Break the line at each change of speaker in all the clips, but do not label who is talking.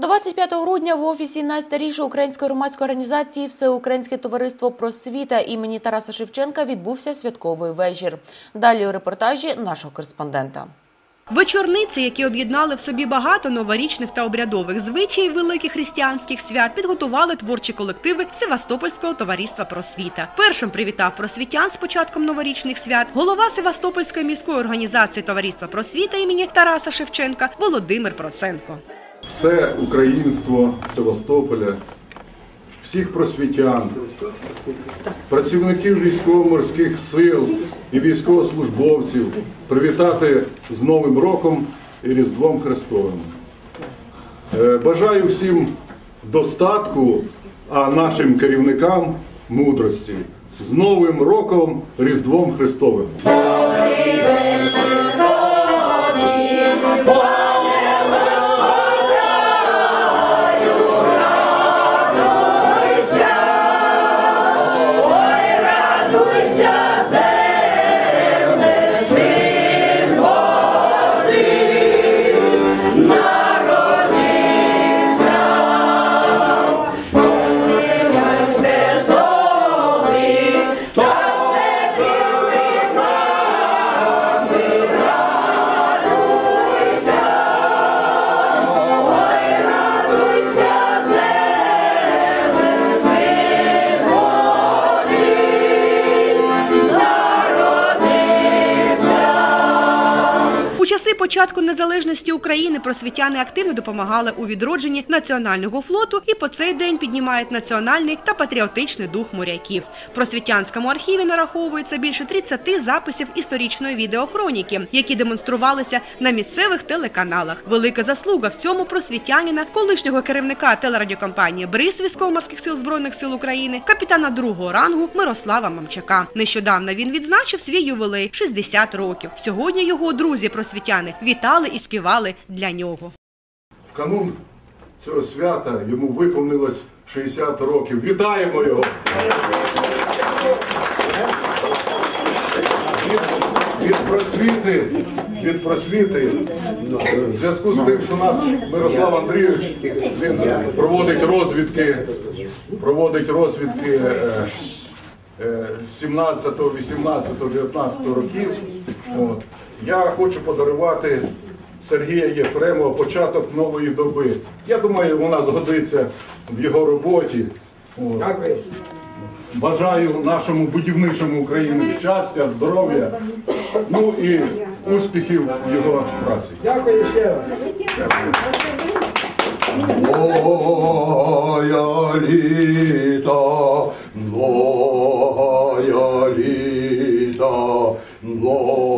25 грудня в офісі найстарішої української громадської організації Всеукраїнське товариство просвіта імені Тараса Шевченка відбувся святковий вечір. Далі у репортажі нашого кореспондента.
Вечорниці, які об'єднали в собі багато новорічних та обрядових звичаїв великих християнських свят, підготували творчі колективи Севастопольського товариства просвіта. Першим привітав просвітян з початком новорічних свят голова Севастопольської міської організації Товариства просвіта імені Тараса Шевченка Володимир Проценко.
Все українство Севастополя, всіх просвітян, працівників військово-морських сил і військовослужбовців привітати з Новим роком і Різдвом Христовим. Е, Бажаю всім достатку, а нашим керівникам мудрості. З Новим роком Різдвом Христовим!
Початку незалежності України просвітяни активно допомагали у відродженні національного флоту і по цей день піднімають національний та патріотичний дух моряків. Просвітянському архіві нараховується більше 30 записів історичної відеохроніки, які демонструвалися на місцевих телеканалах. Велика заслуга в цьому просвітянина, колишнього керівника телерадіокомпанії БРИС військово-морських сил збройних сил України, капітана другого рангу Мирослава Мамчака. Нещодавно він відзначив свій ювілей 60 років. Сьогодні його друзі просвітяни вітали і співали для нього.
В канун цього свята йому виповнилось 60 років. Вітаємо його! Від, просвіти, від просвіти, в зв'язку з тим, що нас Мирослав Андрійович він проводить розвідки, проводить розвідки е, е, 17, 18, 19 років. От. Я хочу подарувати Сергія Єфремова початок нової доби. Я думаю, вона згодиться в його роботі. От. Бажаю нашому будівничому України щастя, здоров'я, ну і успіхів в його праці.
Дякую ще раз.
Новая літа, новая літа, новая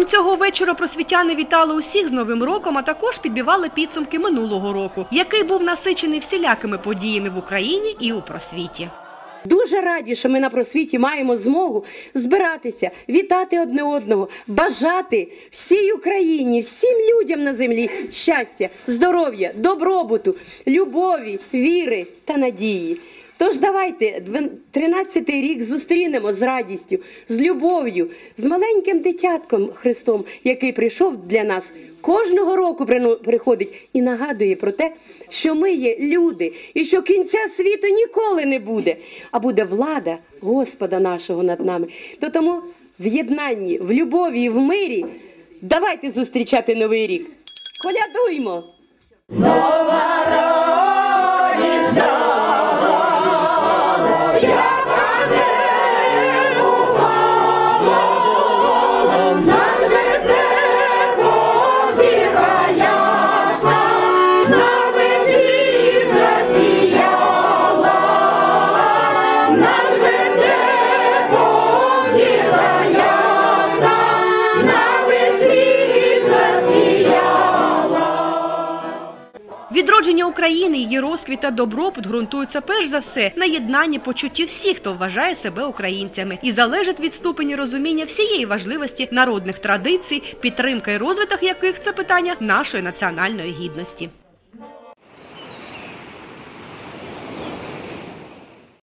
Протягом цього вечора просвітяни вітали усіх з Новим роком, а також підбивали підсумки минулого року, який був насичений всілякими подіями в Україні і у просвіті.
Дуже раді, що ми на просвіті маємо змогу збиратися, вітати одне одного, бажати всій Україні, всім людям на землі щастя, здоров'я, добробуту, любові, віри та надії. Тож давайте 13-й рік зустрінемо з радістю, з любов'ю, з маленьким дитятком Христом, який прийшов для нас кожного року приходить і нагадує про те, що ми є люди, і що кінця світу ніколи не буде, а буде влада Господа нашого над нами. То тому в єднанні, в любові в мирі давайте зустрічати новий рік. Колядуймо!
Відродження України, її розквіт та добробут ґрунтуються перш за все на єднанні почуттів всіх, хто вважає себе українцями, і залежить від ступені розуміння всієї важливості народних традицій, підтримка і розвиток яких це питання нашої національної гідності.